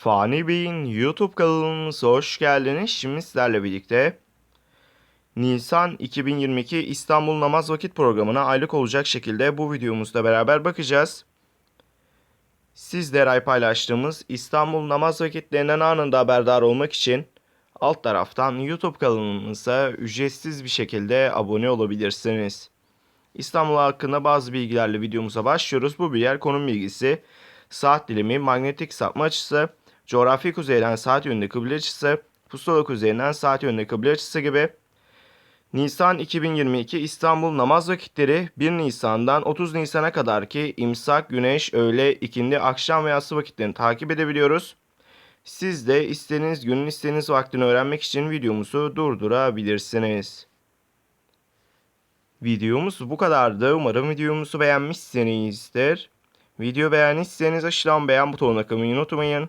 Fani Bey'in YouTube kanalımıza hoş geldiniz. Şimdi sizlerle birlikte Nisan 2022 İstanbul Namaz Vakit Programı'na aylık olacak şekilde bu videomuzda beraber bakacağız. Sizlere ay paylaştığımız İstanbul Namaz Vakitlerinden anında haberdar olmak için alt taraftan YouTube kanalımıza ücretsiz bir şekilde abone olabilirsiniz. İstanbul hakkında bazı bilgilerle videomuza başlıyoruz. Bu bilgiler konum bilgisi, saat dilimi, manyetik sapma açısı, coğrafi kuzeyden saat yönünde kıble açısı, pusula kuzeyinden saat yönünde kıble açısı gibi. Nisan 2022 İstanbul namaz vakitleri 1 Nisan'dan 30 Nisan'a kadar ki imsak, güneş, öğle, ikindi, akşam ve yatsı vakitlerini takip edebiliyoruz. Siz de istediğiniz günün istediğiniz vaktini öğrenmek için videomuzu durdurabilirsiniz. Videomuz bu kadardı. Umarım videomuzu beğenmişsinizdir. Video beğendiyseniz aşağıdan beğen butonuna kılmayı unutmayın.